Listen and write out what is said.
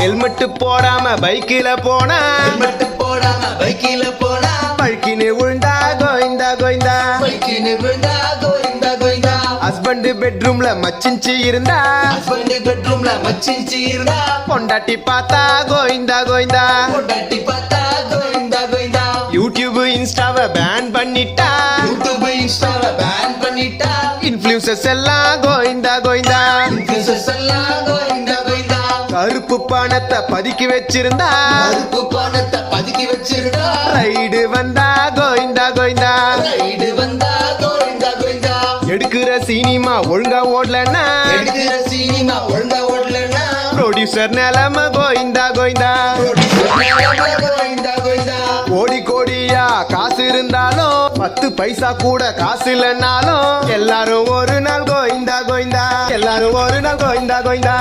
Helmet போடாம பைக்கில போனா. ஹெல்மெட் போடாம பைக்கில போனா. பழுக்கின்னு விழுந்தா கோயிந்தா கோயிந்தா பைக்கின்னு விழுந்தா கோவிந்தா கோவிந்தா ஹஸ்பண்ட் பெட்ரூம்ல மச்சிஞ்சி இருந்தா. ஹஸ்பண்ட் பெட்ரூம்ல மச்சிஞ்சி இருந்தா. பொண்டாட்டி பார்த்தா கோயிந்தா கோயிந்தா பொண்டாட்டி பார்த்தா கோவிந்தா கோவிந்தா யூடியூப் இன்ஸ்டாவை பேன் பண்ணிட்டா. யூடியூப் இன்ஸ்டால பேன் பண்ணிட்டா. இன்ஃபுளுசர்ஸ் எல்லாம் கோயிந்தா கோயிந்தா இன்ஃபுளுசர்ஸ் எல்லாம் கோவிந்தா கருப்பு பணத்தை பதுக்கி வச்சிருந்தா. கருப்பு பணத்தை பதுக்கி வச்சிருந்தா. ரைடு வந்தா கோயிந்தா கோயிந்தா ரைடு வந்தா கோவிந்தா கோவிந்தா. எடுக்கிற சினிமா ஒழுங்கா ஓடலன்னா. எடுக்கிற சினிமா ஒழுங்கா ஓடலன்னா. ப்ரொடியூசர் நிலைமை கோயிந்தா கோயிந்தா கோடி கோடியா காசு இருந்தாலும் பத்து பைசா கூட காசு இல்லைன்னாலும் எல்லாரும் ஒரு நாள் கோயிந்தா கோயிந்தா எல்லாரும் ஒரு நாள் கோயிந்தா கோயிந்தா.